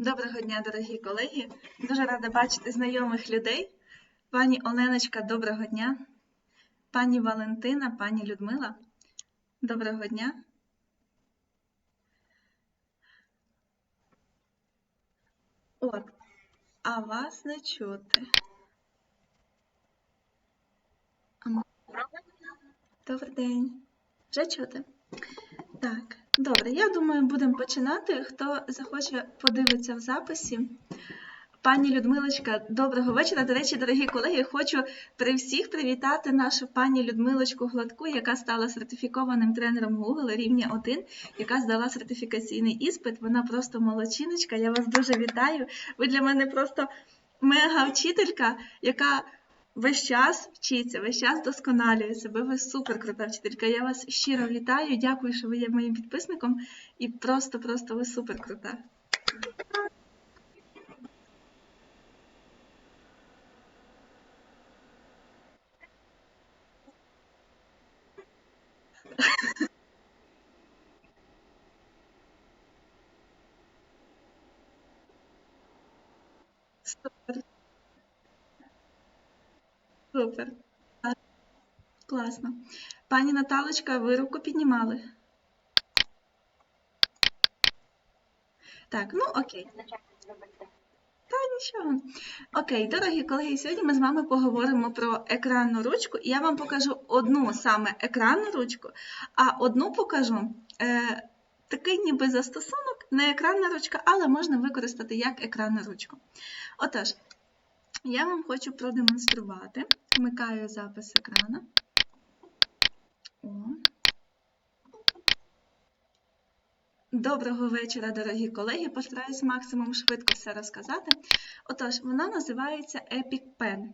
Доброго дня, дорогі колеги. Дуже рада бачити знайомих людей. Пані Оленочка, доброго дня. Пані Валентина, пані Людмила. Доброго дня. От, а вас не чути. Добрий день. Вже чути? Так, добре. Я думаю, будемо починати. Хто захоче подивитися в записі. Пані Людмилочка, доброго вечора. До речі, дорогі колеги, хочу при всіх привітати нашу пані Людмилочку Гладку, яка стала сертифікованим тренером Google рівня 1, яка здала сертифікаційний іспит. Вона просто молодчиночка. Я вас дуже вітаю. Ви для мене просто мега вчителька, яка весь час вчиться, весь час досконалює себе. Ви супер крута вчителька. Я вас щиро вітаю. Дякую, що ви є моїм підписником. І просто-просто ви супер крута. Супер. Супер. Класно. Пані Наталочка, ви руку піднімали? Так, ну окей. Та нічого. Окей, дорогі колеги, сьогодні ми з вами поговоримо про екранну ручку. І я вам покажу одну саме екранну ручку, а одну покажу е, такий ніби застосунок, не екранна ручка, але можна використати як екранну ручку. Отож, я вам хочу продемонструвати. Вмикаю запис екрана. О. Доброго вечора, дорогі колеги. Постараюсь максимум швидко все розказати. Отож, вона називається Epic Pen.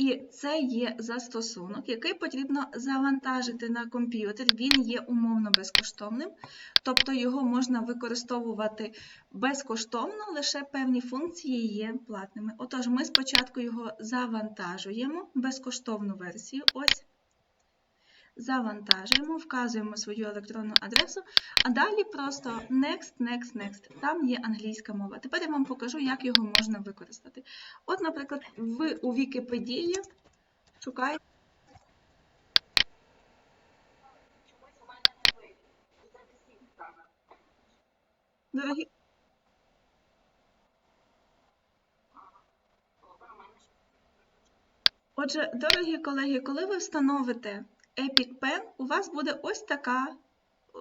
І це є застосунок, який потрібно завантажити на комп'ютер. Він є умовно безкоштовним, тобто його можна використовувати безкоштовно, лише певні функції є платними. Отож, ми спочатку його завантажуємо, безкоштовну версію. Ось. Завантажуємо, вказуємо свою електронну адресу, а далі просто next, next, next. Там є англійська мова. Тепер я вам покажу, як його можна використати. От, наприклад, ви у Вікіпедії шукаєте. Дорогі... Отже, дорогі колеги, коли ви встановите Epic Pen, у вас буде ось така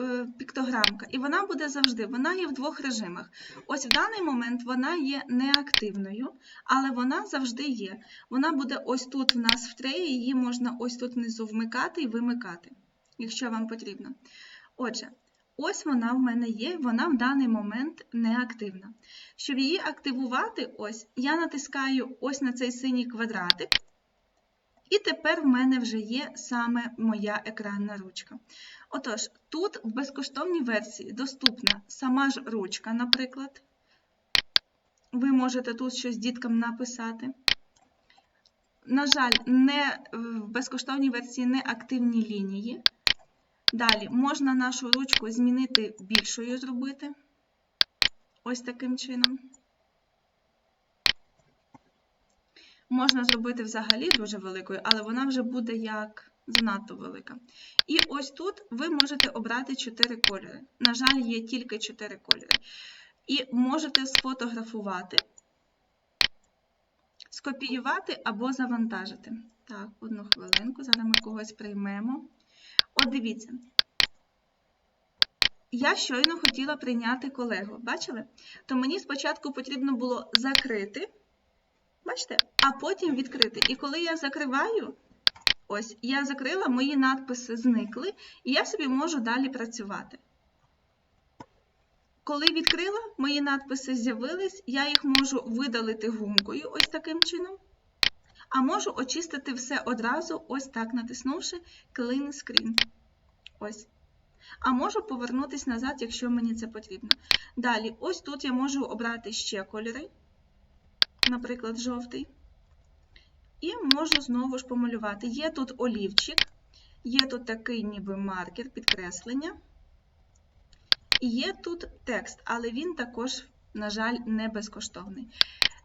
е, піктограмка, і вона буде завжди. Вона є в двох режимах. Ось в даний момент вона є неактивною, але вона завжди є. Вона буде ось тут в нас в треї, її можна ось тут внизу вмикати і вимикати, якщо вам потрібно. Отже, ось вона в мене є, вона в даний момент неактивна. Щоб її активувати, ось я натискаю ось на цей синій квадратик. І тепер в мене вже є саме моя екранна ручка. Отож, тут в безкоштовній версії доступна сама ж ручка, наприклад. Ви можете тут щось діткам написати. На жаль, не, в безкоштовній версії не активні лінії. Далі можна нашу ручку змінити більшою зробити. Ось таким чином. Можна зробити взагалі дуже великою, але вона вже буде як занадто велика. І ось тут ви можете обрати 4 кольори. На жаль, є тільки 4 кольори. І можете сфотографувати, скопіювати або завантажити. Так, одну хвилинку, зараз ми когось приймемо. От дивіться. Я щойно хотіла прийняти колегу. Бачили? То мені спочатку потрібно було закрити. Бачите? А потім відкрити. І коли я закриваю, ось, я закрила, мої надписи зникли, і я собі можу далі працювати. Коли відкрила, мої надписи з'явились, я їх можу видалити гумкою, ось таким чином. А можу очистити все одразу, ось так, натиснувши Clean Screen. Ось. А можу повернутися назад, якщо мені це потрібно. Далі, ось тут я можу обрати ще кольори наприклад, жовтий. І можу знову ж помалювати. Є тут олівчик, є тут такий ніби маркер, підкреслення. І є тут текст, але він також на жаль, не безкоштовний.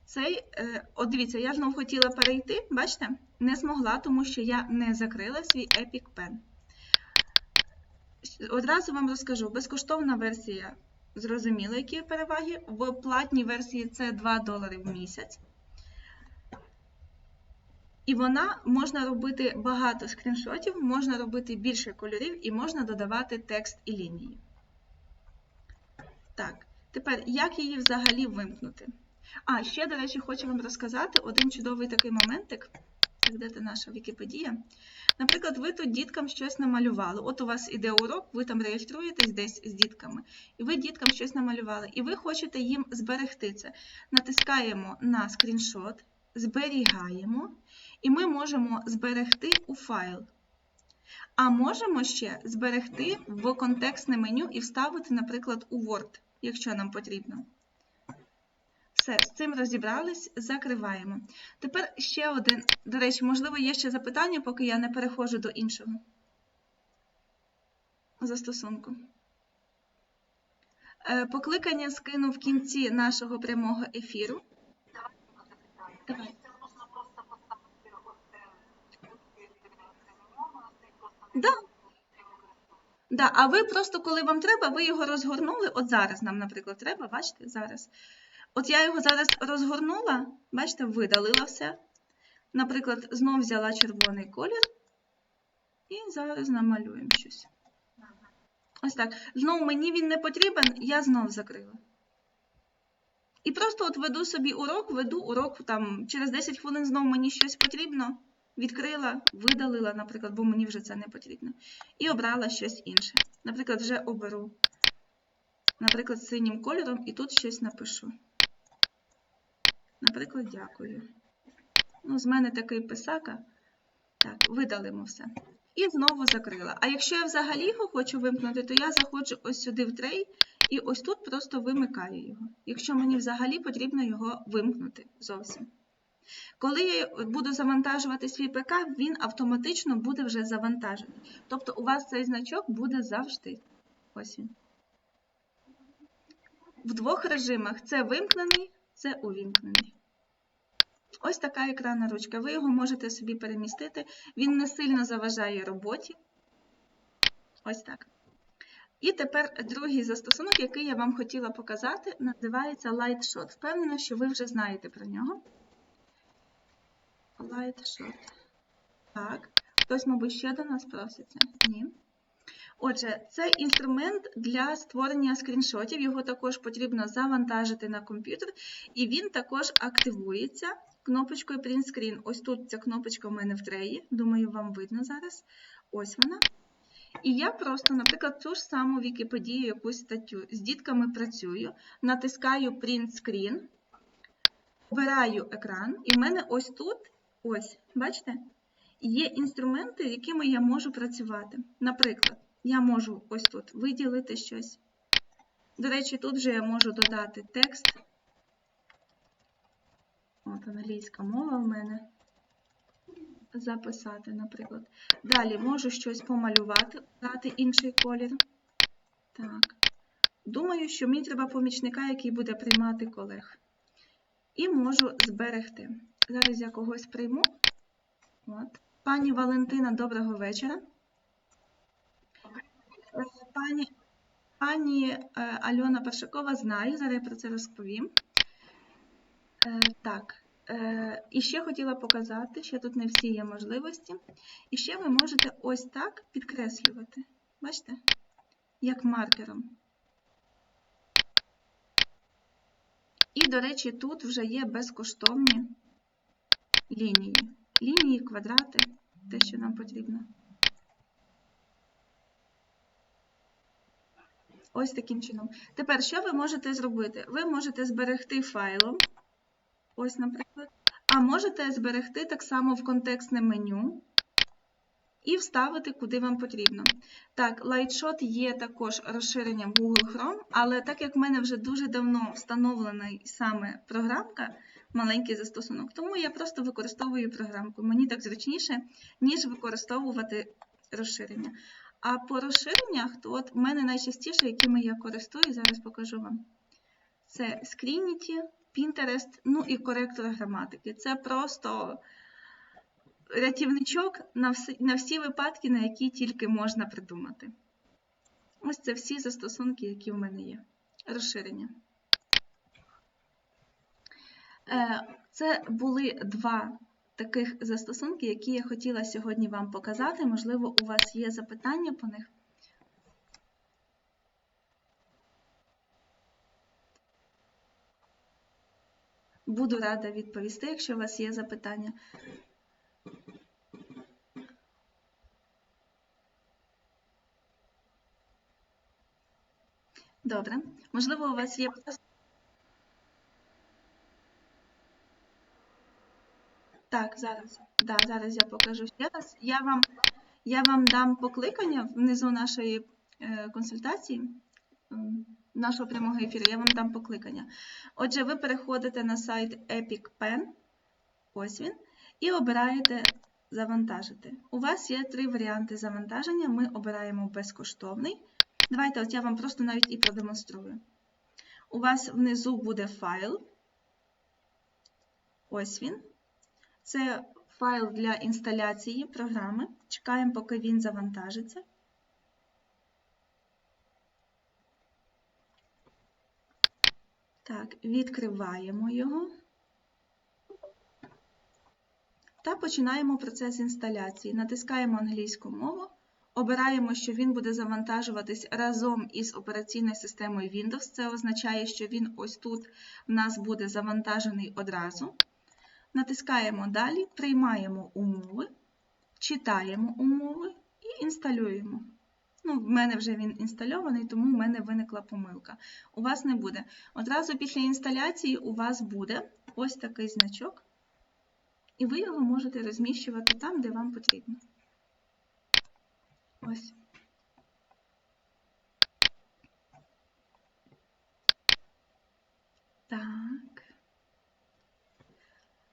Цей, е, от дивіться, я знову хотіла перейти, бачите, не змогла, тому що я не закрила свій Epic Pen. Одразу вам розкажу, безкоштовна версія зрозуміло, які переваги. В платній версії це 2 долари в місяць. І вона можна робити багато скріншотів, можна робити більше кольорів і можна додавати текст і лінії. Так, тепер як її взагалі вимкнути? А, ще, до речі, хочу вам розказати один чудовий такий моментик. Де наша Вікіпедія? Наприклад, ви тут діткам щось намалювали. От у вас іде урок, ви там реєструєтесь десь з дітками, і ви діткам щось намалювали, і ви хочете їм зберегти це. Натискаємо на скріншот, зберігаємо, і ми можемо зберегти у файл. А можемо ще зберегти в контекстне меню і вставити, наприклад, у Word, якщо нам потрібно. Все, з цим розібрались, закриваємо. Тепер ще один. До речі, можливо, є ще запитання, поки я не переходжу до іншого застосунку. Е, Покликання скину в кінці нашого прямого ефіру. Давай. Да. Да, а ви просто, коли вам треба, ви його розгорнули. От зараз нам, наприклад, треба, бачите, зараз. От я його зараз розгорнула, бачите, видалила все. Наприклад, знов взяла червоний колір і зараз намалюємо щось. Ось так. Знову мені він не потрібен, я знов закрила. І просто от веду собі урок, веду урок там через 10 хвилин знову мені щось потрібно. Відкрила, видалила, наприклад, бо мені вже це не потрібно. І обрала щось інше. Наприклад, вже оберу, наприклад, синім кольором і тут щось напишу. Наприклад, дякую. Ну, з мене такий писака. Так, видалимо все. І знову закрила. А якщо я взагалі його хочу вимкнути, то я заходжу ось сюди в трей, і ось тут просто вимикаю його. Якщо мені взагалі потрібно його вимкнути зовсім. Коли я буду завантажувати свій ПК, він автоматично буде вже завантажений. Тобто у вас цей значок буде завжди. Ось він. В двох режимах це вимкнений, це увімкнений. Ось така екранна ручка. Ви його можете собі перемістити. Він не сильно заважає роботі. Ось так. І тепер другий застосунок, який я вам хотіла показати, називається Lightshot. Впевнена, що ви вже знаєте про нього. Lightshot. Так. Хтось, мабуть, ще до нас проситься? Ні. Отже, це інструмент для створення скріншотів. Його також потрібно завантажити на комп'ютер, і він також активується кнопочкою Print Screen. Ось тут ця кнопочка в мене в треї. Думаю, вам видно зараз. Ось вона. І я просто, наприклад, цю ж саму Вікіпедію, якусь статтю з дітками працюю, натискаю Print Screen, обираю екран, і в мене ось тут, ось, бачите, є інструменти, якими я можу працювати. Наприклад, я можу ось тут виділити щось. До речі, тут вже я можу додати текст. От англійська мова в мене. Записати, наприклад. Далі можу щось помалювати, дати інший колір. Так. Думаю, що мені треба помічника, який буде приймати колег. І можу зберегти. Зараз я когось прийму. От. Пані Валентина, доброго вечора. Пані, пані е, Альона Першакова знає, зараз я про це розповім. Е, Так, е, і ще хотіла показати, що тут не всі є можливості. І ще ви можете ось так підкреслювати. Бачите? Як маркером. І, до речі, тут вже є безкоштовні лінії. Лінії, квадрати, те, що нам потрібно. Ось таким чином. Тепер, що ви можете зробити? Ви можете зберегти файлом. Ось, наприклад. А можете зберегти так само в контекстне меню і вставити, куди вам потрібно. Так, Lightshot є також розширенням Google Chrome, але так як в мене вже дуже давно встановлений саме програмка, маленький застосунок, тому я просто використовую програмку. Мені так зручніше, ніж використовувати розширення. А по розширеннях, то от в мене найчастіше, якими я користуюсь, зараз покажу вам. це Screenity, Pinterest, ну і коректор граматики. Це просто рятівничок на всі, на всі випадки, на які тільки можна придумати. Ось це всі застосунки, які в мене є. Розширення. Е, Це були два таких застосунки, які я хотіла сьогодні вам показати. Можливо, у вас є запитання по них. Буду рада відповісти, якщо у вас є запитання. Добре. Можливо, у вас є Так, зараз. Да, зараз я покажу ще раз. Я вам, я вам дам покликання внизу нашої е, консультації, нашого прямого ефіру, я вам дам покликання. Отже, ви переходите на сайт Epic Pen, ось він, і обираєте завантажити. У вас є три варіанти завантаження. Ми обираємо безкоштовний. Давайте, от я вам просто навіть і продемонструю. У вас внизу буде файл. Ось він. Це файл для інсталяції програми. Чекаємо, поки він завантажиться. Так, відкриваємо його. Та починаємо процес інсталяції. Натискаємо англійську мову. Обираємо, що він буде завантажуватись разом із операційною системою Windows. Це означає, що він ось тут в нас буде завантажений одразу. Натискаємо Далі, приймаємо умови, читаємо умови і інсталюємо. Ну, в мене вже він інстальований, тому в мене виникла помилка. У вас не буде. Одразу після інсталяції у вас буде ось такий значок, і ви його можете розміщувати там, де вам потрібно. Ось. Так.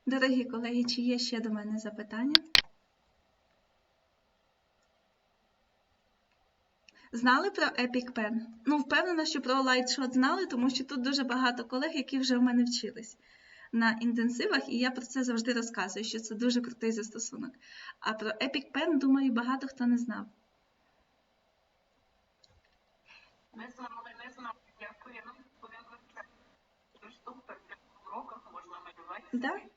Дорогі колеги, чи є ще до мене запитання? Знали про Epic Pen? Ну, впевнена, що про LightShot знали, тому що тут дуже багато колег, які вже в мене вчились на інтенсивах, і я про це завжди розказую, що це дуже крутий застосунок. А про Epic Pen, думаю, багато хто не знав. Не знали, не знали. Дякую. Тож тут в уроках можна малювати.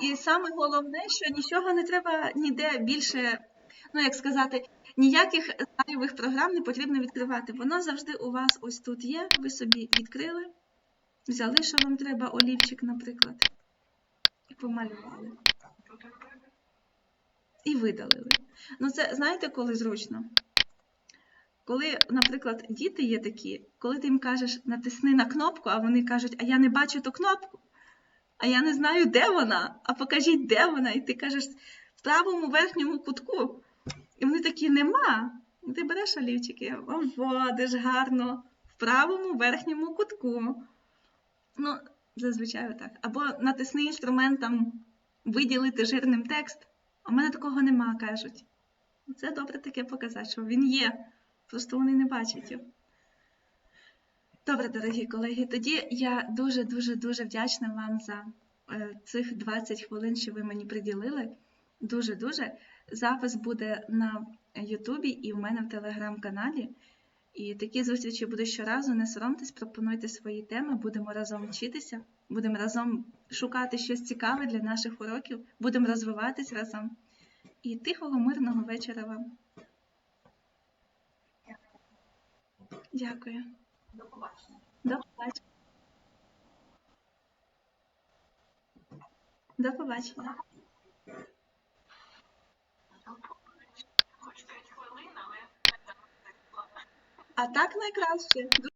І саме головне, що нічого не треба ніде більше, ну як сказати, ніяких зайвих програм не потрібно відкривати. Воно завжди у вас ось тут є. Ви собі відкрили, взяли, що вам треба, олівчик, наприклад, і помалювали. І видалили. Ну, це знаєте, коли зручно? Коли, наприклад, діти є такі, коли ти їм кажеш натисни на кнопку, а вони кажуть, а я не бачу ту кнопку, а я не знаю, де вона, а покажіть, де вона. І ти кажеш в правому верхньому кутку. І вони такі нема. І ти береш олівчики, обводиш гарно в правому верхньому кутку. Ну, зазвичай так. Або натисни інструмент там виділити жирним текст. А в мене такого нема, кажуть. Це добре таке показати, що він є. Просто вони не бачать його. Добре, дорогі колеги, тоді я дуже-дуже дуже вдячна вам за е, цих 20 хвилин, що ви мені приділили. Дуже-дуже. Запис буде на Ютубі і в мене в телеграм-каналі. І такі зустрічі будуть щоразу. Не соромтесь, пропонуйте свої теми, будемо разом вчитися, будемо разом шукати щось цікаве для наших уроків, будемо розвиватись разом. І тихого, мирного вечора вам. Дякую. До побачення. До побачення. До побачення. Хоч 5 хвилин, але А так найкраще.